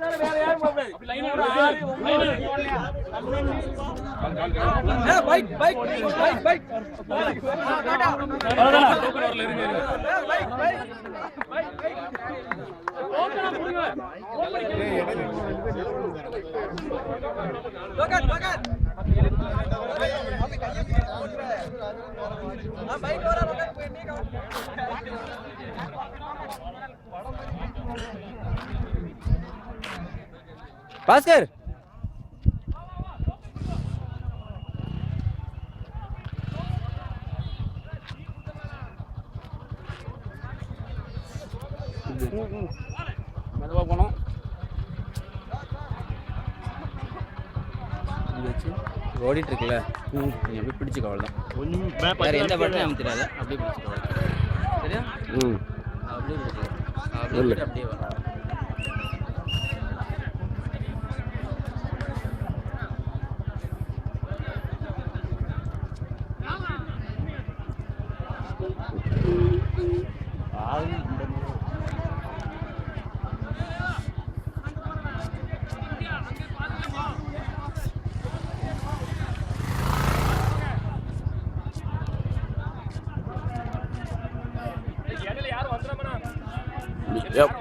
போக bike, bike, bike. Bike, bike. பக்கத், பக்கத். ஆ, பைக் வர, பக்கத் போய் நீ கவனம். பாஸ்கர். மெதுவாக போனோம் ஓடிட்டு இருக்குல்ல நீ அப்படியே பிடிச்சிக்க அவ்வளோதான் வேற எந்த பட்டனும் அமைத்திடாத அப்படியே பிடிச்சிக்க. அவ்வளவுதான். சரியா? ம். அப்படியே அப்படியே. பிடிச்சு அப்படியே வா.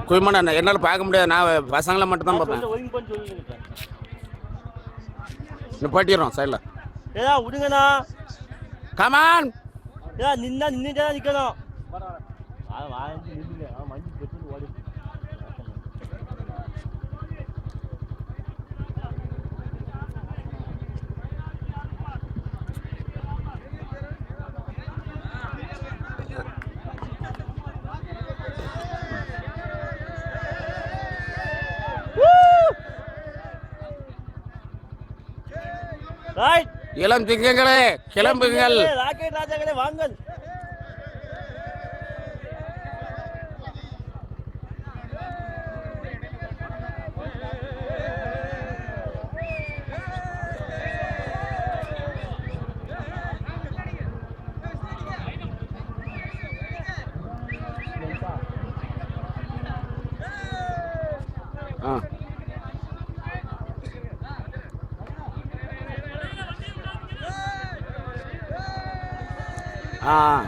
குயிமண்ணா என்னால் பார்க்க முடியாது. நான் பசங்களை மட்டும் தான் பார்ப்பேன். நிப்பாட்டிடுறோம் சைடில் ஏதா விடுங்கண்ணா கமான் ஏதா நின்னா நின்றுட்டே தான் நிற்கணும் இளம் திங்கங்களே கிளம்புங்கள். ராக்கெட் ராஜாக்களே வாங்கள். ஆ.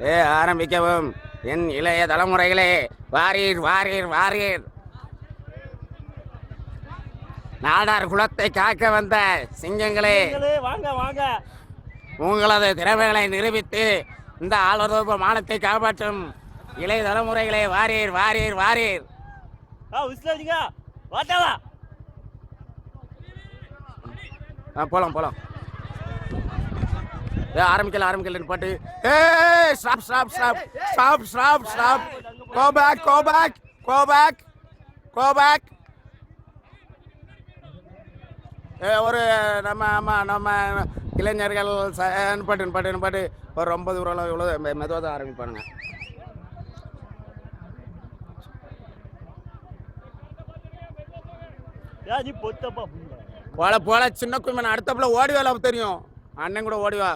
ஏ ஆரம்பிக்கவும். என் இளைய தலைமுறைகளே வாரீர் வாரீர் வாரீர். நாடார் குலத்தை காக்க வந்த சிங்கங்களே. வாங்க வாங்க. உங்களது திறமைகளை நிரூபித்து இந்த ஆளுநர் மானத்தை காப்பாற்றும் இளைய தலைமுறைகளே வாரீர் வாரீர் வாரீர். போலாம் போலாம். ஆரம்பிக்கல ஆரம்பிக்கல பாட்டு. ஏ stop stop stop stop stop stop. Go back go back go back go back ஏ ஒரு நம்ம ஆமாம் நம்ம இளைஞர்கள் பாட்டு பாட்டு பாட்டு. ஒரு ரொம்ப தூரம் இவ்வளோ மெதுவாக தான் ஆரம்பிப்பானுங்க போல போல சின்ன கும்மன் அடுத்தப்புல ஓடி வேலை தெரியும். அண்ணன் கூட ஓடி வா.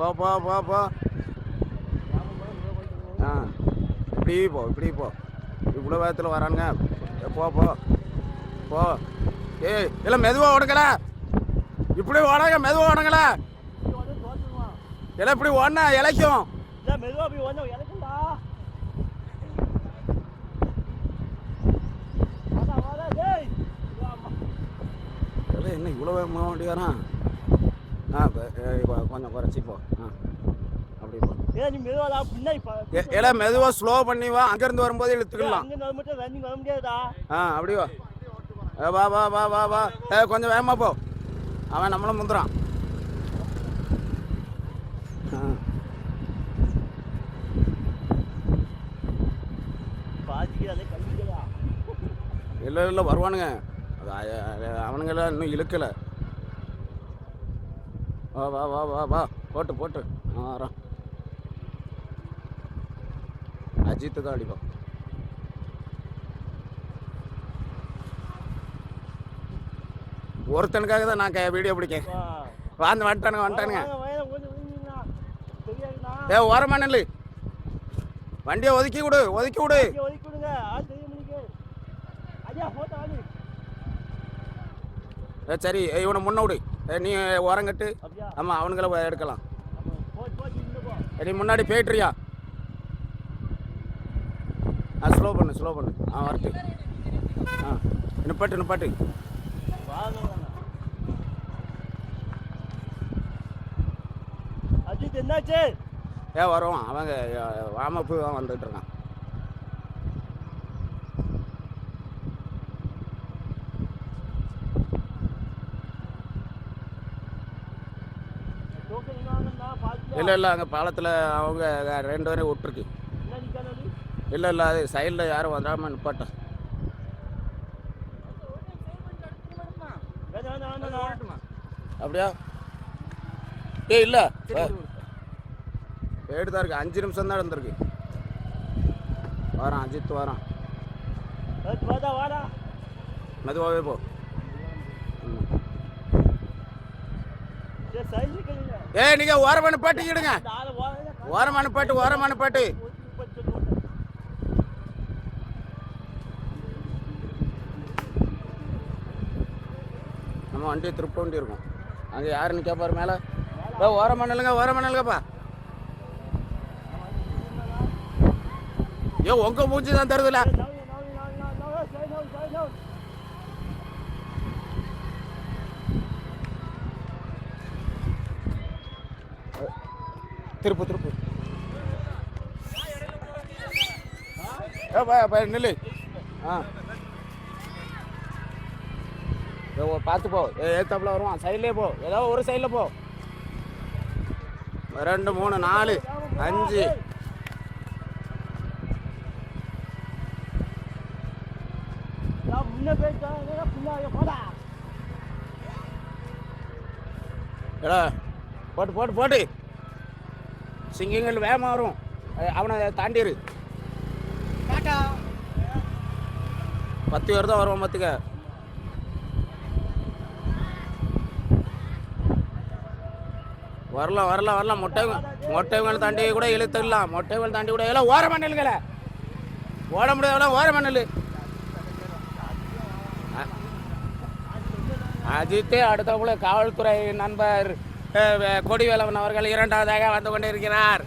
போ போ போ போ. ஆ இப்படி போ இப்படி போ. இவ்வளோ வேகத்தில் வரானுங்க. போ போ. போ. ஏய் இல்லை மெதுவாக ஓடுங்கள இப்படி ஓடுங்க மெதுவாக ஓடுங்கள இல்லை இப்படி ஓடினா இலைக்கும் ஏன் மெதுவா போய் வந்து எனக்குண்டா வாடா வாடா டேய். இல்லை என்ன இவ்வளோ வேகமாக ஓடி வரான் ஆ கொஞ்சம் குறைச்சி போ. ஆ அப்படி போ. இல்லை மெதுவாக ஸ்லோ பண்ணி வா. அங்கேருந்து வரும்போது இழுத்துக்கலாம். ஆ அப்படி வா. வா வா வா வா வா. ஏ கொஞ்சம் வேகமா போ. அவன் நம்மளும் முந்துறான். இல்லை இல்லை வருவானுங்க. அது அ- அ- அவனுங்கெல்லாம் இன்னும் இழுக்கல. வா வா வா வா வா. போட்டு போட்டு. ஆ வரான் அஜித்து தான் அடிப்பான். ஒருத்தனுக்காக தான் நான் க- வீடியோ பிடிக்கேன். வாழ்ந்து வந்துட்டானுங்க வந்துட்டானுங்க. ஏ ஓரமா நில்லு. வண்டியை ஒதுக்கி விடு ஒதுக்கி விடு. சரி இவனை முன்ன விடு. நீ உரங்கட்டு ஆமாம் அவனுங்கள எடுக்கலாம். நீ முன்னாடி போயிட்டுறியா? ஆ ஸ்லோ பண்ணு ஸ்லோ பண்ணு. ஆ வரட்டு. ஆ நிப்பாட்டு நிப்பாட்டு. அஜித் என்னாச்சு? ஏ வருவான். அவங்க வாமப்பு வந்துட்டு இருக்கான் டோக்கன் என்ன வாங்கினா பார்த்து இல்லை இல்லை அங்கே பாலத்தில் அவங்க ரெண்டு பேரும் விட்டுருக்கு. இல்லை இல்லை அது சைடில் யாரும் வேண்டாம் வேண்டாம் அப்படியா? ஏய் இல்லை. போயிட்டு தான் இருக்கு. அஞ்சு நிமிஷம் தான் இருந்திருக்கு வரான் அஜித் வரான். ஏய், வாடா வாடா. மெதுவாகவே போ. சரி ஏ ஏய் நீங்கள் ஓரமான பாட்டிக்கிடுங்க இந்த ஓரம் வாடா ஓரமான பாட்டு ஓரமான பாட்டு. நம்ம வண்டியை திருப்ப வண்டி இருக்கும் அங்கே யாருன்னு கேட்பாரு மேலே? ஓ ஓரம் பண்ணலுங்க ஓரம் பண்ணலுங்கப்பா ஐயோ உங்க மூஞ்சி தான் தருதுல. திருப்பு திருப்பு. ஏ பா பா நில்லு. ஆ. பார்த்து போ. ஏத்தாப்புல வருவான். சைட்லேயே போ. ஏதாவது ஒரு சைடில் போ. ரெண்டு மூணு நாலு அஞ்சு. போட்டு போட்டு போட்டு. சிங்கங்கள் வேகமாக வரும் அவனை தாண்டிரு. பத்து பேர் தான் வருவான் பார்த்துக்க. வரலாம் வரலாம் வரலாம். மொட்டை மொட்டைங்களை தாண்டி கூட இழுத்துடலாம். மொட்டைகள் தாண்டி கூட எல்லாம் ஓர மண்ணல்களை. ஓட முடியாத ஓர மண்ணல். அஜித்தே அடுத்தபோல காவல்துறை நண்பர். கொடிவேலவன் அவர்கள் இரண்டாவதாக வந்து கொண்டிருக்கிறார்.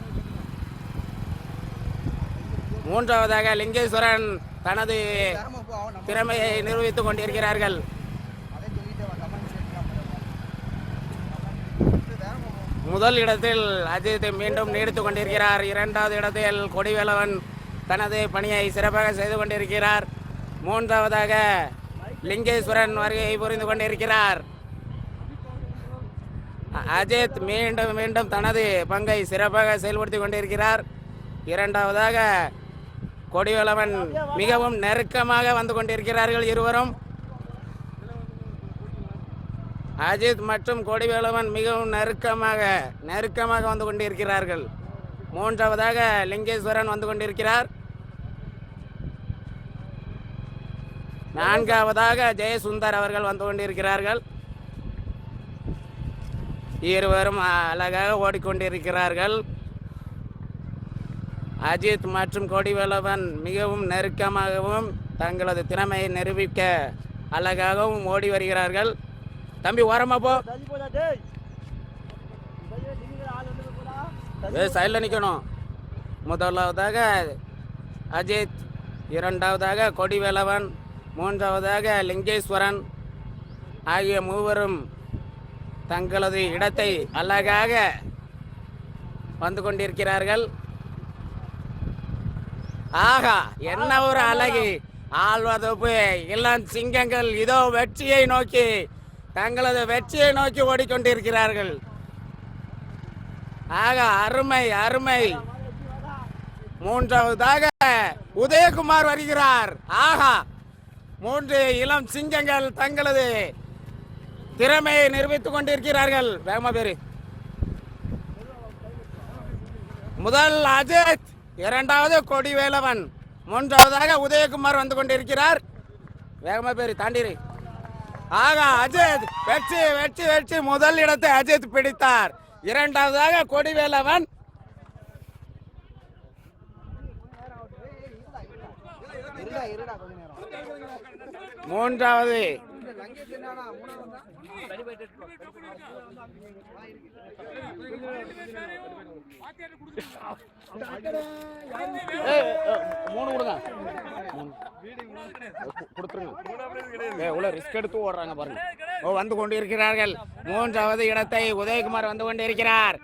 மூன்றாவதாக லிங்கேஸ்வரன் தனது திறமையை நிரூபித்துக் கொண்டிருக்கிறார்கள். முதல் இடத்தில் அஜித் மீண்டும் நீடித்துக் கொண்டிருக்கிறார். இரண்டாவது இடத்தில் கொடிவேலவன் தனது பணியை சிறப்பாக செய்து கொண்டிருக்கிறார். மூன்றாவதாக லிங்கேஸ்வரன் வருகையை புரிந்து கொண்டிருக்கிறார். அஜித் மீண்டும் மீண்டும் தனது பங்கை சிறப்பாக செயல்படுத்தி கொண்டிருக்கிறார். இரண்டாவதாக கொடிவளவன் மிகவும் நெருக்கமாக வந்து கொண்டிருக்கிறார்கள் இருவரும். அஜித் மற்றும் கொடிவேலவன் மிகவும் நெருக்கமாக நெருக்கமாக வந்து கொண்டிருக்கிறார்கள். மூன்றாவதாக லிங்கேஸ்வரன் வந்து கொண்டிருக்கிறார். நான்காவதாக ஜெயசுந்தர் அவர்கள் வந்து கொண்டிருக்கிறார்கள். இருவரும் அழகாக ஓடிக்கொண்டிருக்கிறார்கள். அஜித் மற்றும் கொடிவளவன் மிகவும் நெருக்கமாகவும் தங்களது திறமையை நிரூபிக்க அழகாகவும் ஓடி வருகிறார்கள். தம்பி ஓரமா போ. சைடில் நிற்கணும் முதலாவதாக அஜித் இரண்டாவதாக கொடிவேலவன் மூன்றாவதாக லிங்கேஸ்வரன் ஆகிய மூவரும் தங்களது இடத்தை அழகாக வந்து கொண்டிருக்கிறார்கள். ஆகா என்ன ஒரு அழகு. ஆழ்வதப்பு இளம் சிங்கங்கள் இதோ வெற்றியை நோக்கி தங்களது வெற்றியை நோக்கி ஓடிக்கொண்டிருக்கிறார்கள். ஆகா அருமை அருமை. மூன்றாவதாக உதயகுமார் வருகிறார். ஆஹா மூன்று இளம் சிங்கங்கள் தங்களது திறமையை நிரூபித்துக் கொண்டிருக்கிறார்கள். வேகமா பேரு. முதல் அஜித் இரண்டாவது கொடிவேலவன் மூன்றாவதாக உதயகுமார் வந்து கொண்டிருக்கிறார். வேகமா பேரு தாண்டிரு. ஆகா அஜித் வெற்றி வெற்றி வெற்றி. முதல் இடத்தை அஜித் பிடித்தார். இரண்டாவதாக கொடிவேலவன். மூன்றாவது. மூணு கொடுங்க கொடுத்துருங்க ஏய், ரிஸ்க் எடுத்து ஓடுறாங்க பாருங்க. ஓ வந்து கொண்டிருக்கிறார்கள். மூன்றாவது இடத்தை உதயகுமார் வந்து கொண்டிருக்கிறார்.